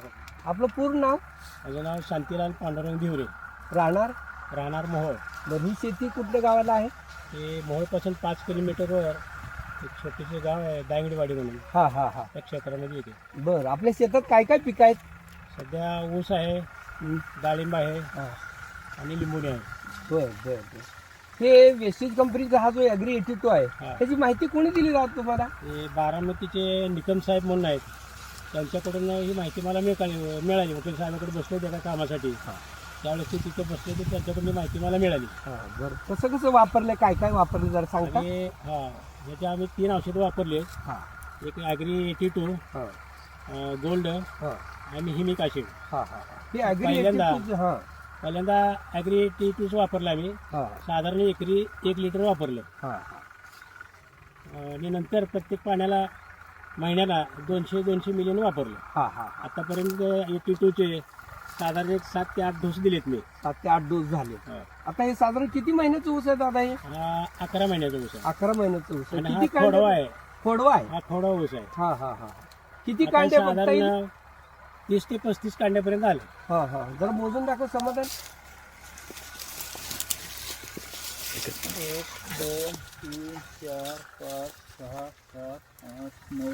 आपलं पूर्ण नाव? माझं नाव शांतीलाल पांडुरंग धिवरे. राहणार? राहणार मोहोळ. बरं ही शेती कुठल्या गावाला आहे? हे मोहोळपासून पाच किलोमीटरवर एक छोटेसे गाव आहे दांगडीवाडी म्हणून. हा हा हा. त्या क्षेत्रामध्ये येते. बरं आपल्या शेतात काय काय पिकं आहेत? सध्या ऊस आहे डाळिंब आहे हा. आणि लिंबोणी आहे. बर बर बर. हे वेस्टेज कंपनीचा हा जो ॲग्री एटी टू आहे हा. त्याची माहिती कोणी दिली राहत तुम्हाला? हे बारामतीचे निकम साहेब म्हणून आहेत. त्यांच्याकडून ही माहिती मला मिळाली मिळाली. वकील साहेबाकडे बसले होते एका कामासाठी. त्यावेळेस ते तिथे बसले होते त्यांच्याकडून ही माहिती मला मिळाली. बरं. कसं कसं वापरलं काय काय वापरलं जरा सांगता? आणि हा ह्याचे आम्ही तीन औषधं वापरली. हा. एक ॲग्री एटी टू हा. गोल्ड हा. आणि हिमिक हा हा हे. ॲग्री पहिल्यांदा. हा. पहिल्यांदा ॲग्री एटी टूच वापरलं आम्ही. हा. साधारण एकरी एक लिटर वापरलं. हा आणि नंतर प्रत्येक पाण्याला महिन्याला दोनशे दोनशे मिलियन वापरलं. हा हा आतापर्यंत एटी टूचे साधारण एक सात ते आठ डोस दिलेत मी. सात ते आठ डोस झाले. हा. आता हे साधारण किती महिन्याचं ऊस आहे दादा हे? हा अकरा महिन्याचा ऊस आहे. अकरा महिन्याचं ऊस आहे. हा किती खोडवा कांडे आहे. खोडवा आहे? हा खोडवा ऊस आहे. हा हा हा. किती आता कांडे बघता येईल? साधारण तीस ते पस्तीस कांड्यापर्यंत आले. हा हा. जरा मोजून दाखव समाधान. एक दोन तीन चार पाच सहा नऊ.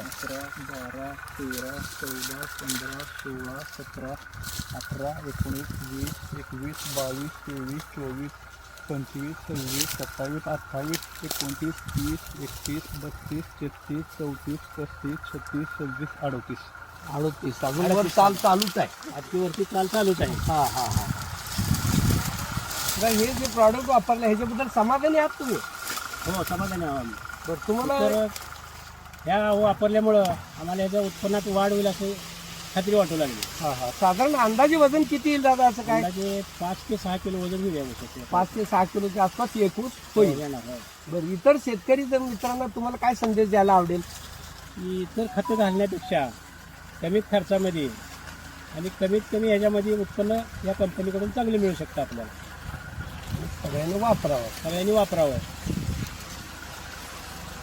अकरा बारा तेरा चौदा पंधरा सोळा सतरा अठरा एकोणीस वीस एकवीस बावीस तेवीस चोवीस पंचवीस सव्वीस सत्तावीस अठ्ठावीस एकोणतीस तीस एकतीस बत्तीस तेहतीस चौतीस पस्तीस छत्तीस सव्वीस अडतीस. अडतीस. अजून वर चाल चालूच आहे. आजची चाल चालूच आहे. हा हा हा. हे जे प्रॉडक्ट वापरलं ह्याच्याबद्दल समाधानी आहात तुम्ही? हो समाधानी आहो आम्ही. बरं तुम्हाला ह्या वापरल्यामुळं आम्हाला याच्या उत्पन्नात वाढ होईल असे खात्री वाटू लागली. हा हा. साधारण अंदाजे वजन किती येईल दादा असं काय? अंदाजे पाच ते सहा किलो वजन घेऊया शकतो. पाच ते सहा किलोच्या आसपास एकूच होईल. येणार हो. बरं इतर शेतकरी जर मित्रांना तुम्हाला काय संदेश द्यायला आवडेल? की इतर खतं घालण्यापेक्षा कमीत खर्चामध्ये आणि कमीत कमी ह्याच्यामध्ये उत्पन्न या कंपनीकडून चांगले मिळू शकतं आपल्याला. सगळ्यांनी वापरावं. सगळ्यांनी वापरावं.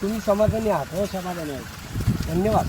तुम्ही समाधानी आहात हो समाधानी आहे धन्यवाद.